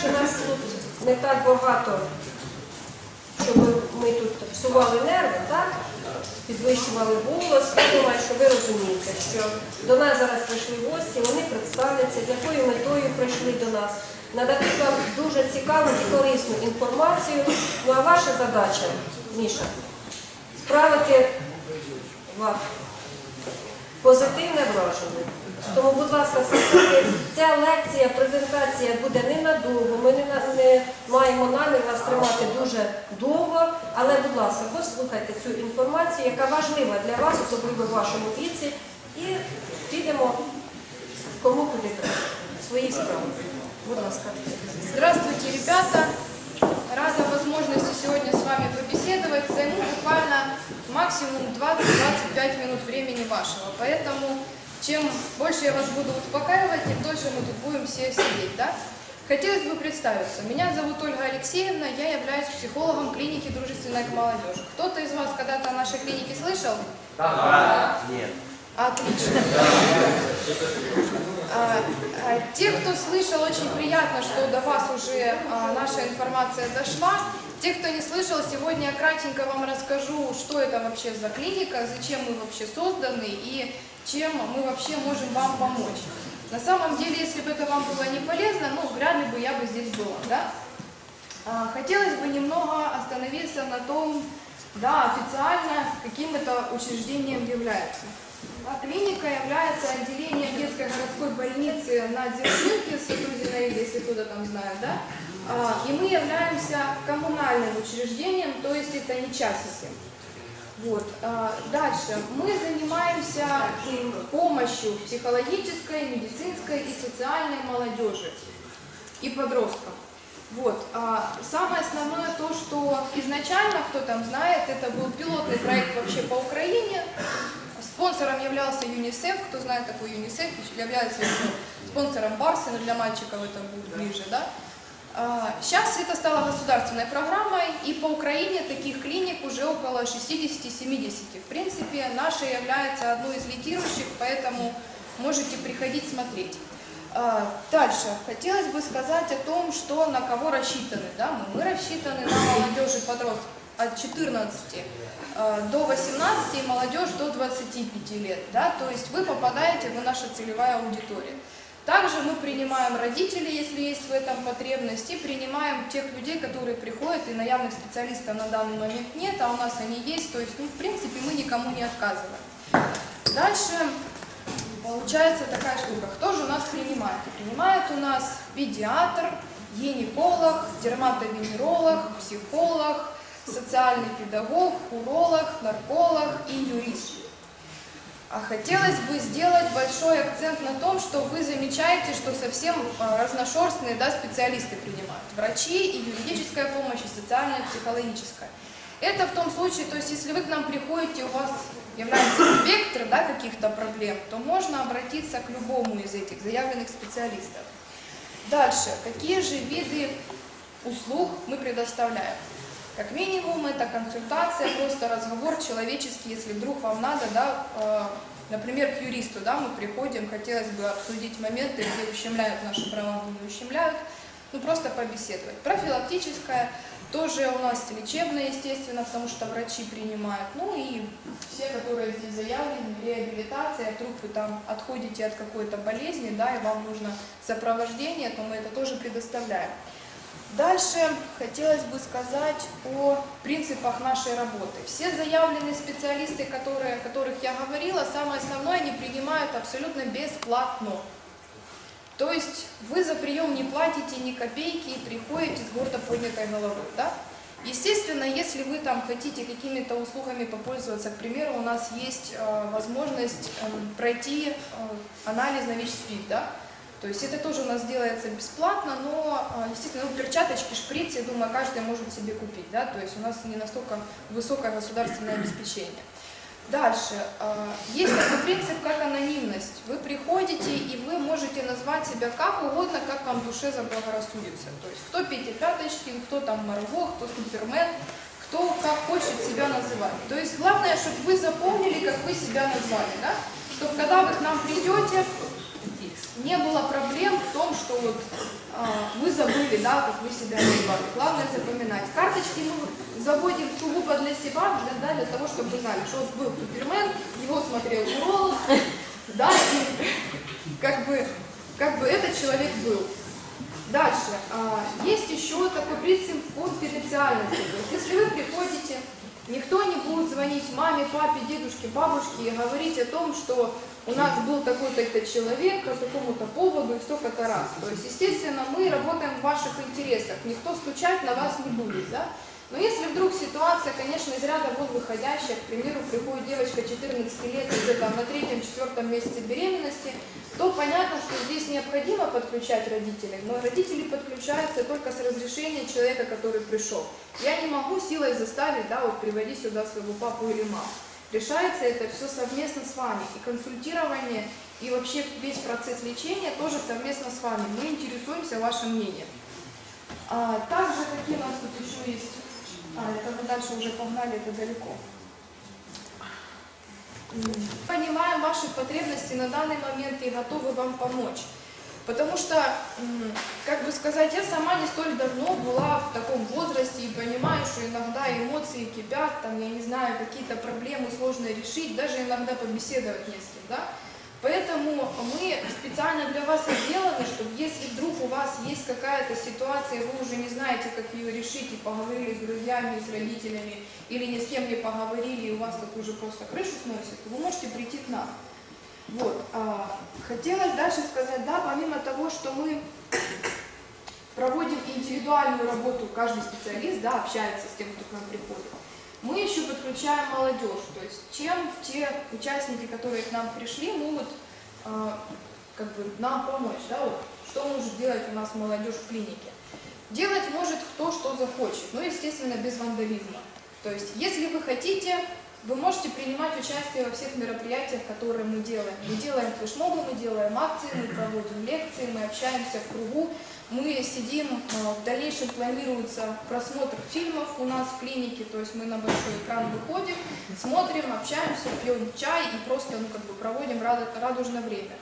по-перше, нас тут не так багато, щоб ми тут псували нерви, так? підвищували голос. Я думаю, що ви розумієте, що до нас зараз прийшли гості, вони представляться, з якою метою прийшли до нас. Надати вам дуже цікаву і корисну інформацію. Ну а ваша задача, Міша, справити вам позитивне враження. Тому, будь ласка, слухайте, ця лекція, презентація буде ненадовго. Ми не, не маємо намір вас тримати дуже довго, але, будь ласка, послухайте цю інформацію, яка важлива для вас, особливо в вашому віці, і підемо кому куди треба. Свої справи. Будь ласка. Здравствуйте, ребята! Рада возможности сегодня с вами побеседовать. Займу буквально максимум 20-25 минут времени вашего. Поэтому чем больше я вас буду успокаивать, тем дольше мы тут будем все сидеть. Да? Хотелось бы представиться. Меня зовут Ольга Алексеевна, я являюсь психологом клиники «Дружественная к молодежи». Кто-то из вас когда-то о нашей клинике слышал? Нет. Отлично. А, а, Те, кто слышал, очень приятно, что до вас уже а, наша информация дошла. Те, кто не слышал, сегодня я кратенько вам расскажу, что это вообще за клиника, зачем мы вообще созданы и чем мы вообще можем вам помочь. На самом деле, если бы это вам было не полезно, ну, вряд ли бы я бы здесь была, да? А, Хотелось бы немного остановиться на том, да, официально каким это учреждением является. А Клиника является отделением детской городской больницы на Дзержинке, Сатузина, если кто-то там знает, да? А, И мы являемся коммунальным учреждением, то есть это не частники. Вот. а, Дальше. Мы занимаемся м, помощью психологической, медицинской и социальной молодежи и подросткам. Вот. а Самое основное то, что изначально, кто там знает, это был пилотный проект вообще по Украине. Спонсором являлся ЮНИСЕФ, кто знает такой ЮНИСЕФ, является спонсором Барса, но для мальчиков это будет ближе, да. А, Сейчас это стало государственной программой, и по Украине таких клиник уже около 60-70. В принципе, наша является одной из лидирующих, поэтому можете приходить смотреть. А, Дальше. Хотелось бы сказать о том, что на кого рассчитаны. Да? Мы, мы рассчитаны на молодежь и подростков от 14 э, до 18 и молодежь до 25 лет. Да? То есть вы попадаете в наша целевая аудитория. Также мы принимаем родителей, если есть в этом потребность, и принимаем тех людей, которые приходят, и наявных специалистов на данный момент нет, а у нас они есть, то есть, ну, в принципе, мы никому не отказываем. Дальше получается такая штука. Кто же у нас принимает? Принимает у нас педиатр, гинеколог, дерматовенеролог, психолог, социальный педагог, уролог, нарколог и юрист. А хотелось бы сделать большой акцент на том, что вы замечаете, что совсем а, разношерстные да, специалисты принимают. Врачи и юридическая помощь, и социальная, и психологическая. Это в том случае, то есть если вы к нам приходите, у вас является спектр да, каких-то проблем, то можно обратиться к любому из этих заявленных специалистов. Дальше. Какие же виды услуг мы предоставляем? Как минимум, это консультация, просто разговор человеческий, если вдруг вам надо, да, э, например, к юристу, да, мы приходим, хотелось бы обсудить моменты, где ущемляют наши права, где не ущемляют, ну просто побеседовать. Профилактическая, тоже у нас лечебная, естественно, потому что врачи принимают, ну и все, которые здесь заявлены, реабилитация, вдруг вы там отходите от какой-то болезни, да, и вам нужно сопровождение, то мы это тоже предоставляем. Дальше хотелось бы сказать о принципах нашей работы. Все заявленные специалисты, которые, о которых я говорила, самое основное, они принимают абсолютно бесплатно. То есть вы за прием не платите ни копейки и приходите с гордо поднятой головой. Да? Естественно, если вы там хотите какими-то услугами попользоваться, к примеру, у нас есть э, возможность э, пройти э, анализ на ВИЧ-СПИД, да? То есть это тоже у нас делается бесплатно, но, э, естественно, ну, перчаточки, шприцы, я думаю, каждый может себе купить, да? То есть у нас не настолько высокое государственное обеспечение. Дальше. э, Есть такой принцип, как анонимность. Вы приходите, и вы можете назвать себя как угодно, как вам в душе заблагорассудится. То есть кто Петя Пяточкин, кто там Марго, кто Супермен, кто как хочет себя называть. То есть главное, чтобы вы запомнили, как вы себя назвали, да? Чтобы когда вы к нам придете, не было проблем в том, что вот, а, вы забыли да, как вы себя назвали. Главное запоминать. Карточки мы заводим сугубо для себя, для, да, для того, чтобы вы знали, что был Супермен, его смотрел уролог, да, и как бы, как бы этот человек был. Дальше. а, Есть еще такой принцип конфиденциальности. То если вы приходите, никто не будет звонить маме, папе, дедушке, бабушке и говорить о том, что у нас был такой-то человек по такому-то поводу и столько-то раз. То есть, естественно, мы работаем в ваших интересах. Никто стучать на вас не будет, да? Но если вдруг ситуация, конечно, из ряда вон выходящая, к примеру, приходит девочка 14 лет, там на третьем-четвертом месяце беременности, то понятно, что здесь необходимо подключать родителей, но родители подключаются только с разрешения человека, который пришел. Я не могу силой заставить, да, вот приводи сюда своего папу или маму. Решается это все совместно с вами. И консультирование, и вообще весь процесс лечения тоже совместно с вами. Мы интересуемся вашим мнением. А, также какие у нас тут еще есть? А, это мы дальше уже погнали, это далеко. Понимаем ваши потребности на данный момент и готовы вам помочь. Потому что, как бы сказать, я сама не столь давно была в таком возрасте и понимаю, что иногда эмоции кипят, там, я не знаю, какие-то проблемы сложно решить, даже иногда побеседовать не с кем, да. Поэтому мы специально для вас сделаны, чтобы если вдруг у вас есть какая-то ситуация, вы уже не знаете, как ее решить, и поговорили с друзьями, с родителями, или ни с кем не поговорили, и у вас тут уже просто крышу сносит, вы можете прийти к нам. Вот. а, хотелось дальше сказать, да, помимо того, что мы проводим индивидуальную работу, каждый специалист, да, общается с тем, кто к нам приходит, мы еще подключаем молодежь, то есть чем те участники, которые к нам пришли, могут а, как бы нам помочь, да, вот, что может делать у нас молодежь в клинике. Делать может кто что захочет, но, естественно, без вандализма. То есть, если вы хотите, вы можете принимать участие во всех мероприятиях, которые мы делаем. Мы делаем флешмобы, мы делаем акции, мы проводим лекции, мы общаемся в кругу, мы сидим, э, в дальнейшем планируется просмотр фильмов у нас в клинике, то есть мы на большой экран выходим, смотрим, общаемся, пьем чай и просто ну, как бы проводим раду- радужное время.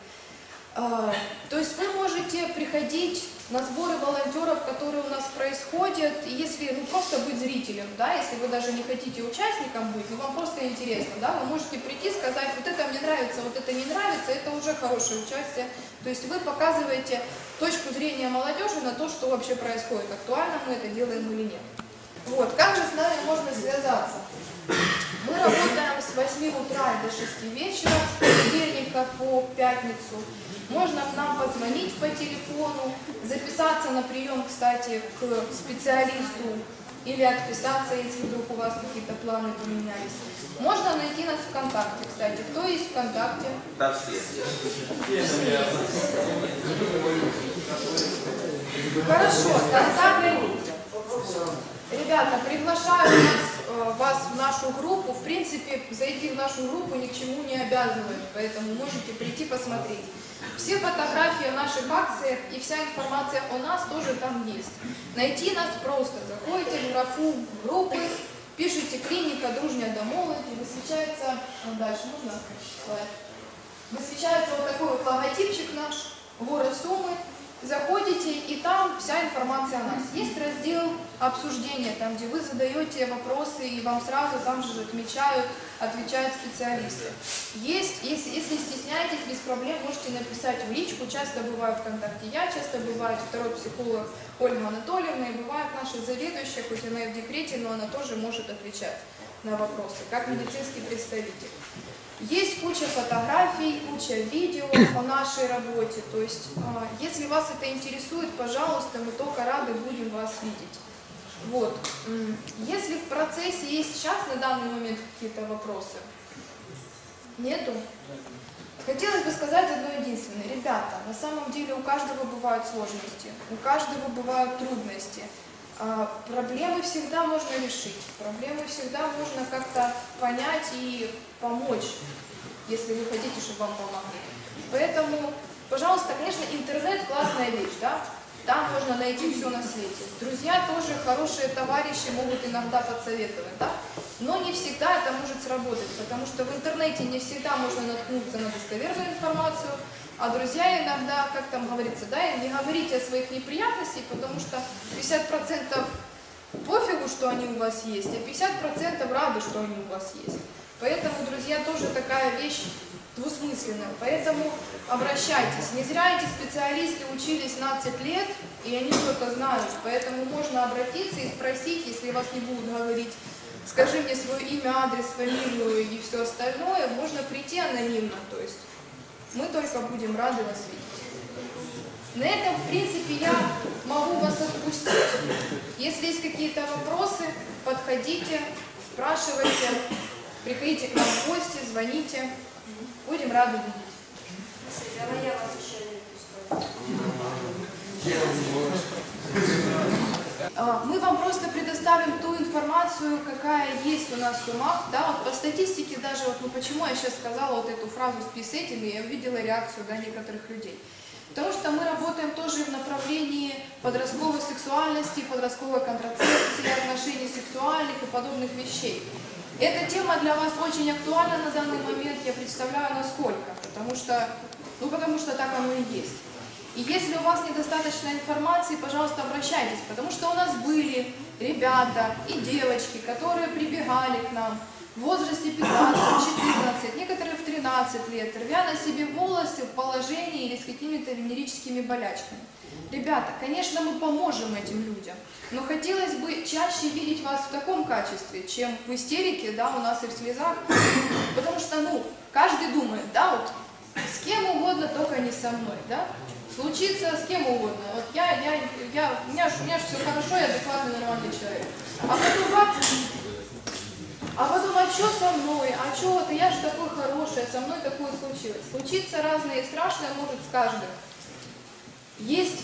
А, То есть вы можете приходить на сборы волонтеров, которые у нас происходят, и если ну, просто быть зрителем, да, если вы даже не хотите участником быть, но вам просто интересно, да, вы можете прийти, сказать, вот это мне нравится, вот это не нравится, это уже хорошее участие. То есть вы показываете точку зрения молодежи на то, что вообще происходит, актуально мы это делаем или нет. Вот, как же с нами можно связаться? Мы работаем с 8 утра до 6 вечера, с понедельника по пятницу. Можно к нам позвонить по телефону, записаться на прием, кстати, к специалисту или отписаться, если вдруг у вас какие-то планы поменялись. Можно найти нас ВКонтакте, кстати. Кто есть ВКонтакте? Да все. Хорошо, тогда Ребята, приглашаю вас, э, вас в нашу группу. В принципе, зайти в нашу группу ни к чему не обязывает, поэтому можете прийти посмотреть. Все фотографии о наших акциях и вся информация о нас тоже там есть. Найти нас просто. Заходите в графу группы, пишите «Клиника Дружня до молоди», высвечается... а Дальше можно? Высвечается вот такой вот логотипчик наш, город Сумы. Заходите, и там вся информация о нас. Есть раздел обсуждения, там, где вы задаете вопросы, и вам сразу там же отмечают, отвечают специалисты. Есть, если, если стесняетесь, без проблем можете написать в личку. Часто бываю ВКонтакте я, часто бывает второй психолог Ольга Анатольевна, и бывает наша заведующая, хоть она и в декрете, но она тоже может отвечать на вопросы, как медицинский представитель. Есть куча фотографий, куча видео о нашей работе. То есть, а, если вас это интересует, пожалуйста, мы только рады будем вас видеть. Вот. Если в процессе есть сейчас на данный момент какие-то вопросы? Нету? Хотелось бы сказать одно единственное. Ребята, на самом деле у каждого бывают сложности, у каждого бывают трудности. А, Проблемы всегда можно решить, проблемы всегда можно как-то понять и помочь, если вы хотите, чтобы вам помогли. Поэтому, пожалуйста, конечно, интернет классная вещь, да? Там можно найти все на свете. Друзья тоже хорошие товарищи могут иногда подсоветовать, да? Но не всегда это может сработать, потому что в интернете не всегда можно наткнуться на достоверную информацию, А друзья иногда, как там говорится, да, не говорите о своих неприятностях, потому что 50% пофигу, что они у вас есть, а 50% рады, что они у вас есть. Поэтому, друзья, тоже такая вещь двусмысленная. Поэтому обращайтесь. Не зря эти специалисты учились 17 лет, и они что-то знают. Поэтому можно обратиться и спросить, если вас не будут говорить, скажи мне свое имя, адрес, фамилию и все остальное, можно прийти анонимно. То есть мы только будем рады вас видеть. На этом, в принципе, я могу вас отпустить. Если есть какие-то вопросы, подходите, спрашивайте, приходите к нам в гости, звоните. Будем рады видеть. Але я вас ще не. А, Мы вам просто предоставим ту информацию, какая есть у нас в умах. Да, вот по статистике даже, вот, ну почему я сейчас сказала вот эту фразу «спи с этими», я увидела реакцию да, некоторых людей. Потому что мы работаем тоже в направлении подростковой сексуальности, подростковой контрацепции, отношений сексуальных и подобных вещей. Эта тема для вас очень актуальна на данный момент, я представляю, насколько. Потому что, ну потому что так оно и есть. И если у вас недостаточно информации, пожалуйста, обращайтесь, потому что у нас были ребята и девочки, которые прибегали к нам в возрасте 15-14, некоторые в 13 лет, рвя на себе волосы в положении или с какими-то венерическими болячками. Ребята, конечно, мы поможем этим людям, но хотелось бы чаще видеть вас в таком качестве, чем в истерике, да, у нас и в слезах, потому что, ну, каждый думает, да, вот, с кем угодно, только не со мной, да, случится с кем угодно. Вот я, я, я, у меня, у меня все хорошо, я адекватный, нормальный человек. А потом бац, а потом, а что со мной? А что вот, я же такой хороший, а со мной такое случилось. Случится разное и страшное может с каждым. Есть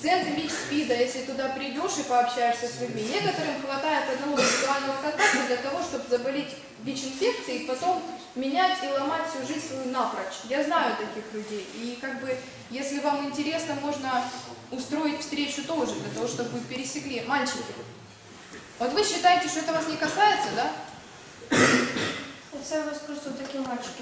центр ВИЧ-СПИДа, если туда придешь и пообщаешься с людьми. Некоторым хватает одного сексуального контакта для того, чтобы заболеть ВИЧ-инфекцией и потом менять и ломать всю жизнь свою напрочь. Я знаю таких людей. И как бы, если вам интересно, можно устроить встречу тоже, для того, чтобы вы пересекли. Мальчики, вот вы считаете, что это вас не касается, да? Це вас просто такі мальчики